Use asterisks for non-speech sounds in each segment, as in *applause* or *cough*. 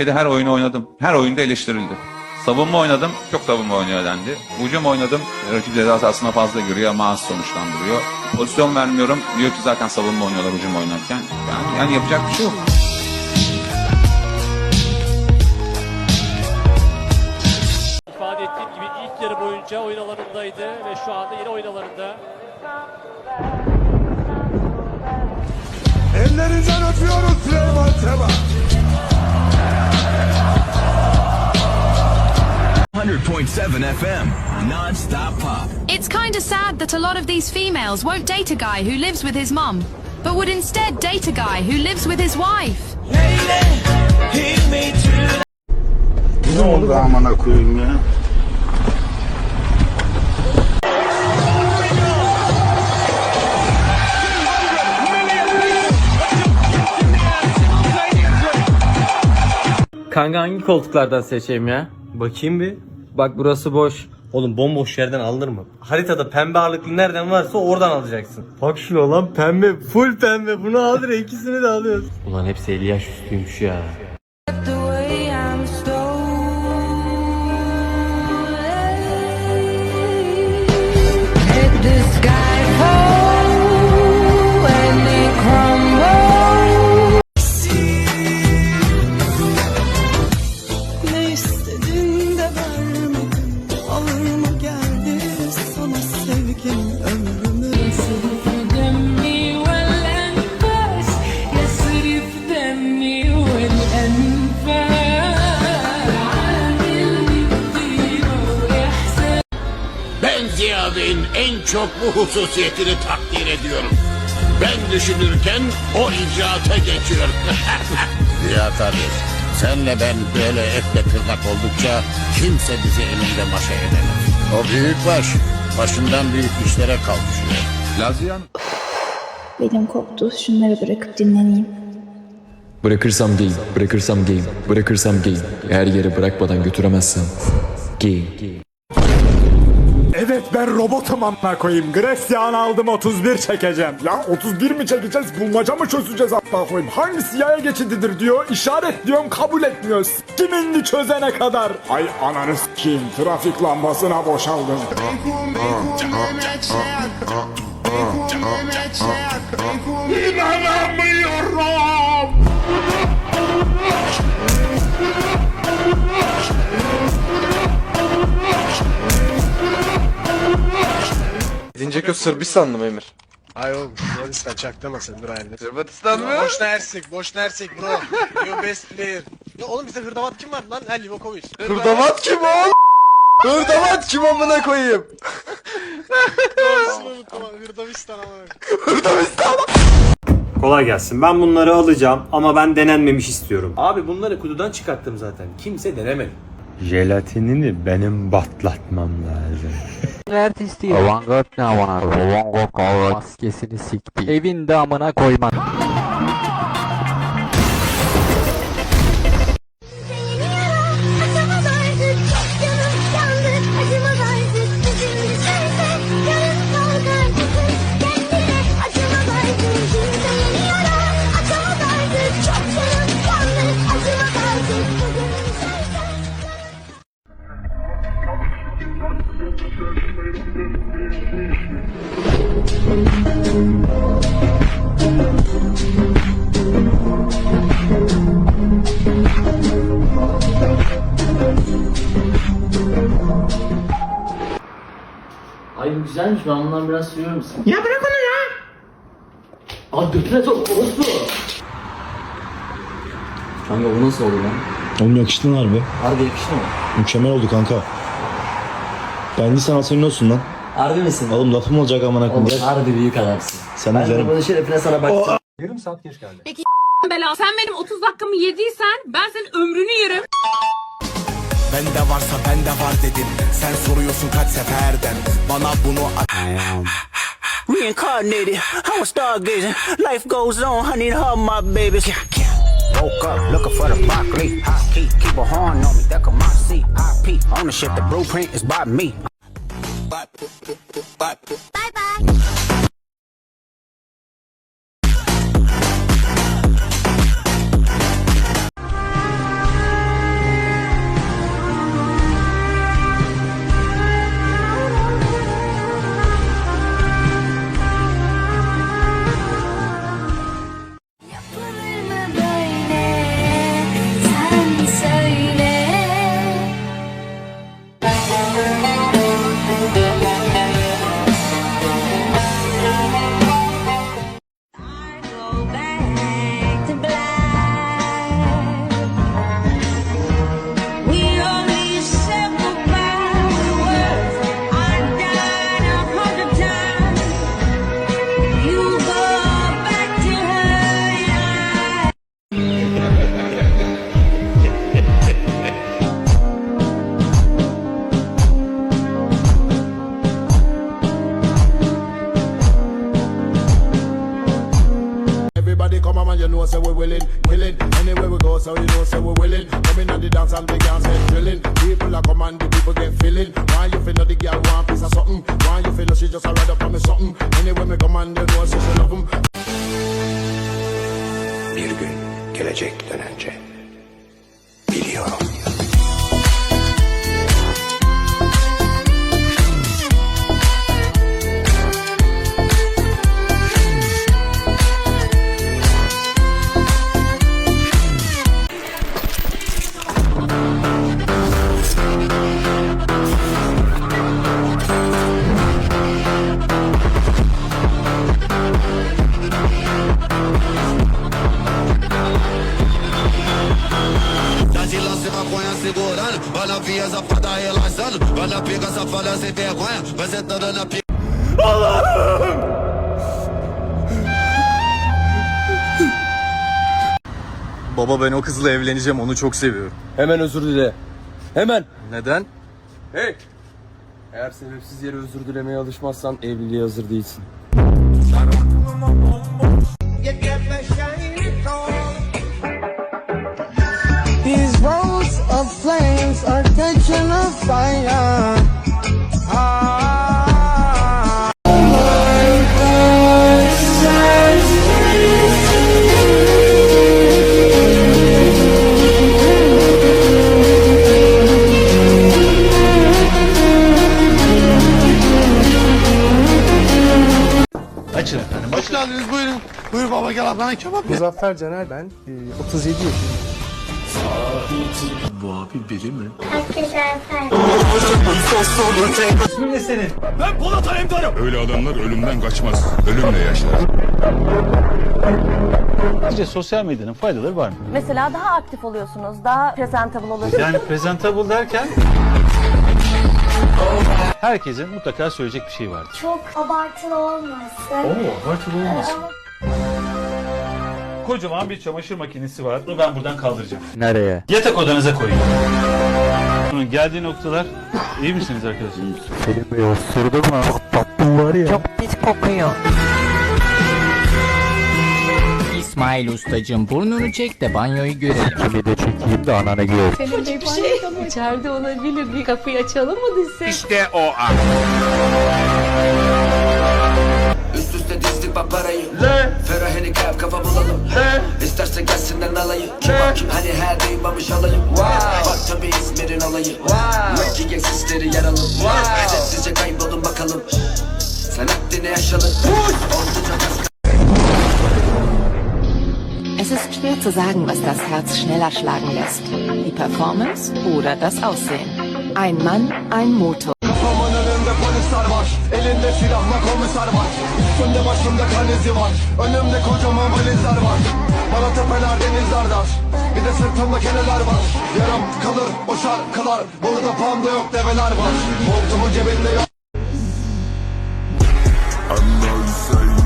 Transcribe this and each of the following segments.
Ülkede her oyunu oynadım. Her oyunda eleştirildi. Savunma oynadım, çok savunma oynuyor dendi. Hücum oynadım, rakip ceza sahasına fazla giriyor ama az sonuçlandırıyor. Pozisyon vermiyorum, diyor ki zaten savunma oynuyorlar hücum oynarken. Yani, yani yapacak bir şey yok. İfade ettiğim gibi ilk yarı boyunca oyun alanındaydı ve şu anda yine oyun alanında. Ellerinden öpüyoruz Süleyman Seba. 100.7 FM, non-stop pop. It's kind of sad that a lot of these females won't date a guy who lives with his mum, but would instead date a guy who lives with his wife. Ne oldu amına koyayım ya? Kanka hangi koltuklardan seçeyim ya? Bakayım bir. Bak burası boş. Oğlum bomboş yerden alınır mı? Haritada pembe ağırlıklı nereden varsa oradan alacaksın. Bak şuna lan pembe. Full pembe. Bunu aldır ikisini de alıyoruz. Ulan hepsi 50 yaş üstüymüş ya. Çok bu hususiyetini takdir ediyorum. Ben düşünürken o icraata geçiyor. Ziya *laughs* kardeş, senle ben böyle etle tırnak oldukça kimse bizi elinde maşa edemez. O büyük baş, başından büyük işlere kalkışıyor. Laziyan Benim koptu. Şunları bırakıp dinleneyim. Bırakırsam game, bırakırsam game, bırakırsam game. Her yere bırakmadan götüremezsem game. Evet ben robotum amına koyayım. Grecian aldım 31 çekeceğim. Ya 31 mi çekeceğiz? Bulmaca mı çözeceğiz amına koyayım? Hangisi yaya geçididir diyor. İşaret diyorum kabul etmiyor. Kim indi çözene kadar? Ay ananı s**eyim. Trafik lambasına boşaldım. İnanamıyorum. Köy Sırbistanlı mı Emir? Ay oğlum, Sırbistan çaktırma sen dur halde. Sırbistan mı? Boş nersik, boş nersik bro. You best player. Ya oğlum bizde hırdavat kim var lan? Ha Livakovic. Hırdavat kim oğlum? Hırdavat kim amına koyayım? Doğrusunu unuttum ama Hırdavistan ama. Kolay gelsin. Ben bunları alacağım ama ben denenmemiş istiyorum. Abi bunları kutudan çıkarttım zaten. Kimse denemedi. Jelatinini benim batlatmam lazım. *laughs* Avantgard ne amına Avantgard maskesini sikti. Evin damına koyma. Ay bu güzelmiş ben bundan biraz sürüyor musun? Ya bırak onu ya. Abi götüne sok orospu. Kanka bu nasıl oldu lan? Oğlum yakıştın harbi. Harbi yakıştı mı? Mükemmel oldu kanka. Bence sana senin olsun lan. Harbi misin? Oğlum lafım olacak amına Oğlum koyayım. harbi büyük adamsın. Sen Ben de güzelim. bunun şerefine sana bakacağım. *laughs* bela sen benim 30 dakikamı yediysen ben senin ömrünü yerim. Bende varsa bende var dedim. Sen soruyorsun kaç seferden. Bana bunu Reincarnated, I was stargazing. Life goes on, I need her, my babies. Woke up looking for the broccoli. Hot key, keep a horn on me, that come my seat. IP, ownership, the blueprint is by me. Bye bye pica. Baba ben o kızla evleneceğim onu çok seviyorum. Hemen özür dile. Hemen. Neden? Hey. Eğer sebepsiz yere özür dilemeye alışmazsan evliliğe hazır değilsin. These roads of flames are catching a fire. Efendim. Hoş geldiniz buyurun. Buyur baba gel ablana kebap ye. Muzaffer Caner ben. 37 yaşındayım. İsmin ne senin? Öyle adamlar ölümden kaçmaz. Ölümle yaşar. Sizce sosyal medyanın faydaları var mı? Mesela daha aktif oluyorsunuz, daha presentable oluyorsunuz. Yani presentable derken herkesin mutlaka söyleyecek bir şey vardır. Çok abartılı olmasın. Oo, abartılı olmasın. Kocaman bir çamaşır makinesi var. Bunu ben buradan kaldıracağım. Nereye? Yatak odanıza koyun. Bunun geldiği noktalar... iyi misiniz arkadaşlar? Selim Bey o soruda mı? Çok tatlı var ya. Çok Pis kokuyor. İsmail ustacığım burnunu çek de banyoyu görelim. Kimi de çekeyim de anana gör. Senin bir şey içeride olabilir. Bir kapıyı açalım mı desek? İşte o an. Üst üste dizdik bak parayı. Ferah handicap kafa bulalım. İsterse gelsinler alayı. Kim o kim hani her duymamış alayım. Bak tabi İzmir'in olayı. Yok ki sisteri yaralı. Sessizce kaybolun bakalım. Sen haddini yaşadın. Oldu az Es ist schwer zu sagen, was das Herz schneller schlagen lässt. Die Performance oder das Aussehen. Ein Mann, ein Motor. Polisler var. Elinde silahla komiser var. Üstünde başımda kan var. Önümde kocaman valizler var. Bana tepeler denizler dar. Bir de sırtımda keneler var. Yaram kalır o şarkılar. Burada panda yok develer var. Montumun cebinde yok. I know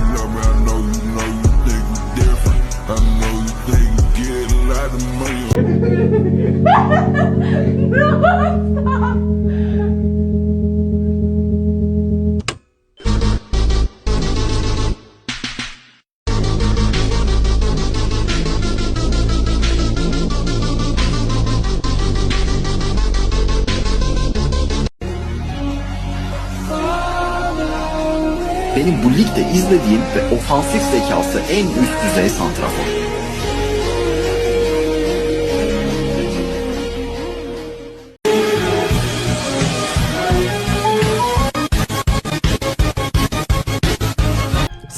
Benim bu ligde izlediğim ve ofansif zekası en üst düzey santrafor.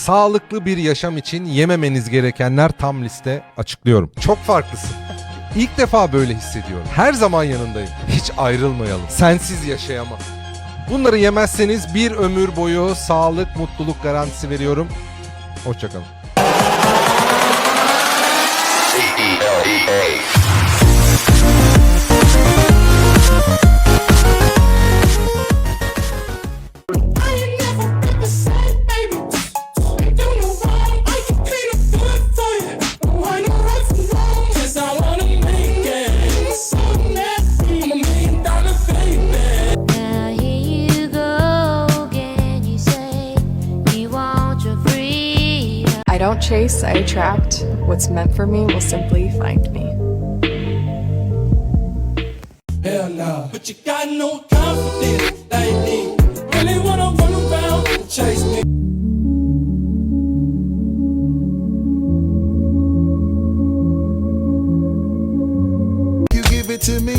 Sağlıklı bir yaşam için yememeniz gerekenler tam liste açıklıyorum. Çok farklısın. İlk defa böyle hissediyorum. Her zaman yanındayım. Hiç ayrılmayalım. Sensiz yaşayamam. Bunları yemezseniz bir ömür boyu sağlık, mutluluk garantisi veriyorum. Hoşçakalın. don't chase, I attract. What's meant for me will simply find me. Hell no. But you got no confidence like me. Really wanna run around and chase me. You give it to me,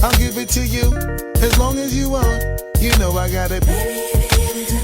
I'll give it to you. As long as you want, you know I got it. Baby,